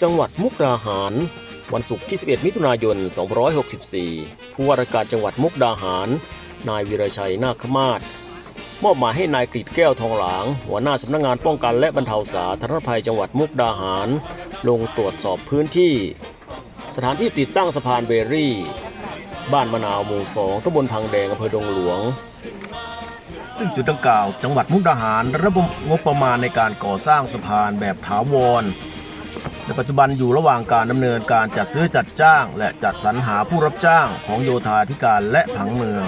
จังหวัดมุกดาหาร วันศุกร์ที่ 11 มิถุนายน 2564 ผู้ว่าราชการจังหวัดมุกดาหาร นายวีรชัยนาคมาศมอบหมายให้นายกฤษแก้วทองหลาง หัวหน้าสำนักงานป้องกันและบรรเทาสาธารณภัยจังหวัดมุกดาหาร ลงตรวจสอบพื้นที่ สถานที่ติดตั้งสะพานเบรี่ บ้านมะนาวหมู่สองตำบลพังแดงอำเภอดงหลวง ซึ่งจุดดังกล่าวจังหวัดมุกดาหาร ระบบงบประมาณในการก่อสร้างสะพานแบบถาวร ในปัจจุบันอยู่ระหว่างการดำเนินการจัดซื้อจัดจ้าง และจัดสรรหาผู้รับจ้างของโยธาธิการและผังเมือง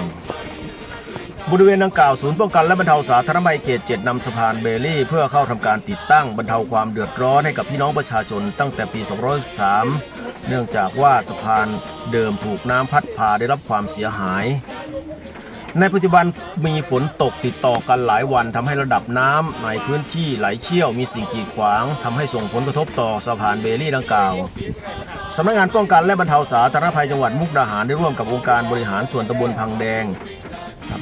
บริเวณดังกล่าวศูนย์ป้องกันและบรรเทาสาธารณภัยเขตเจ็ดนำสะพานเบลลี่ เพื่อเข้าทำการติดตั้งบรรเทาความเดือดร้อนให้กับพี่น้องประชาชนตั้งแต่ปี203เนื่องจากว่าสะพานเดิมถูกน้ำพัดพาได้รับความเสียหาย ในปัจจุบันมีฝนตกติดต่อกันหลายวันทำให้ระดับน้ำในพื้นที่ไหลเชี่ยวมีสิ่งกีดขวางทำให้ส่งผลกระทบต่อสะพานเบลลี่ดังกล่าวสำนักงานป้องกันและบรรเทาสาธารณภัยจังหวัดมุกดาหารได้ร่วมกับองค์การบริหารส่วนตำบลพังแดง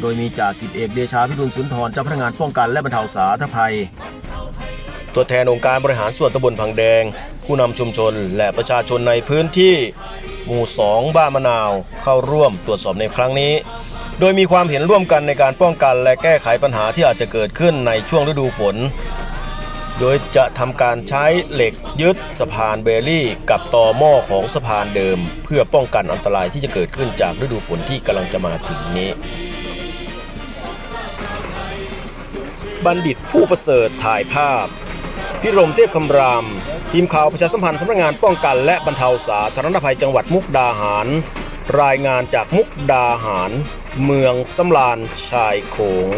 โดยมีจ่าสิบเอกเดชาพิรุณสุนทรเจ้าพนักงานป้องกันและบรรเทาสาธารณภัย ตัวแทนองค์การบริหารส่วนตำบลพังแดง ผู้นำชุมชนและประชาชนในพื้นที่ หมู่ 2 บ้านมะนาวเข้าร่วมตรวจสอบในครั้งนี้ โดยมีความเห็นร่วมกันในการป้องกันและแก้ไขปัญหาที่อาจจะเกิดขึ้นในช่วงฤดูฝน โดยจะทำการใช้เหล็กยึดสะพานเบลลี่ กับต่อหม้อของสะพานเดิม เพื่อป้องกันอันตรายที่จะเกิดขึ้นจากฤดูฝนที่กำลังจะมาถึงนี้ บัณฑิตผู้ประเสริฐถ่ายภาพ พิรมเทพคำราม ทีมข่าวประชาสัมพันธ์สำนักงานป้องกันและบรรเทาสาธารณภัยจังหวัดมุกดาหาร รายงานจากมุกดาหาร เมืองสำลานชายโขง